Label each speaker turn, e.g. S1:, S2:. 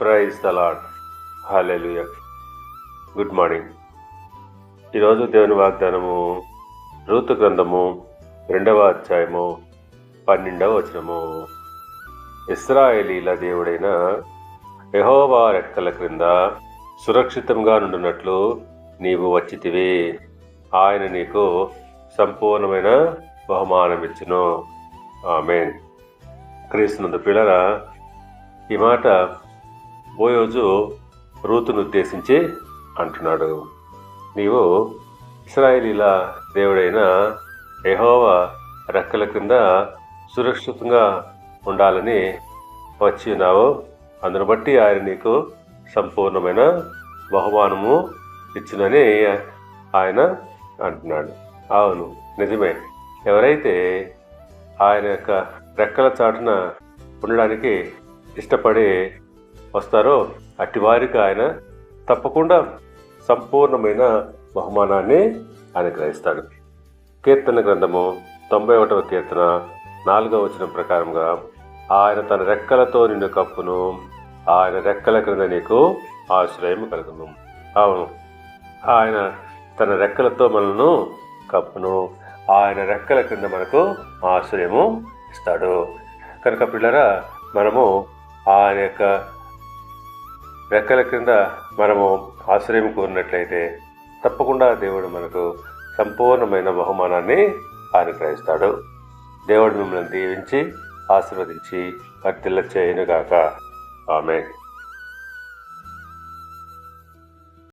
S1: Praise the lord hallelujah good morning ఈరోజు దేవుని వాగ్దానము రూతు గ్రంథము రెండవ అధ్యాయము పన్నెండవ వచనము. ఇస్రాయేలీల దేవుడైన యహోవా రెక్కల క్రింద సురక్షితంగా నుండినట్లు నీవు వచ్చితివి. ఆయన నీకు సంపూర్ణమైన బహుమానం ఇచ్చును. ఆమెన్. క్రీస్తునందు పిల్లల ఈ మాట బోయోజు రూతును ఉద్దేశించి అంటున్నాడు. నీవు ఇస్రాయేలీల దేవుడైన ఎహోవా రెక్కల క్రింద సురక్షితంగా ఉండాలని వచ్చి ఉన్నావు. అందును బట్టి ఆయన నీకు సంపూర్ణమైన బహుమానము ఇచ్చునని ఆయన అంటున్నాడు. అవును నిజమే. ఎవరైతే ఆయన యొక్క రెక్కల చాటున ఉండడానికి ఇష్టపడి వస్తారో? అట్టి వారికి ఆయన తప్పకుండా సంపూర్ణమైన బహుమానాన్ని అనుగ్రహిస్తాడు కీర్తన గ్రంథము తొంభై ఒకటవ కీర్తన నాలుగవ వచనం ప్రకారంగా ఆయన తన రెక్కలతో నిన్ను కప్పును ఆయన రెక్కల క్రింద నీకు ఆశ్రయం కలుగును. అవును ఆయన తన రెక్కలతో మనల్ని కప్పును ఆయన రెక్కల క్రింద మనకు ఆశ్రయము ఇస్తాడు. కనుక పిల్లరా మనము ఆయన యొక్క రెక్కల క్రింద మనము ఆశ్రయం కోరినట్లయితే తప్పకుండా దేవుడు మనకు సంపూర్ణమైన బహుమానాన్ని అనుగ్రహిస్తాడు. దేవుడు మిమ్మల్ని దీవించి ఆశీర్వదించి వర్తిల్ల చేయనుగాక ఆమె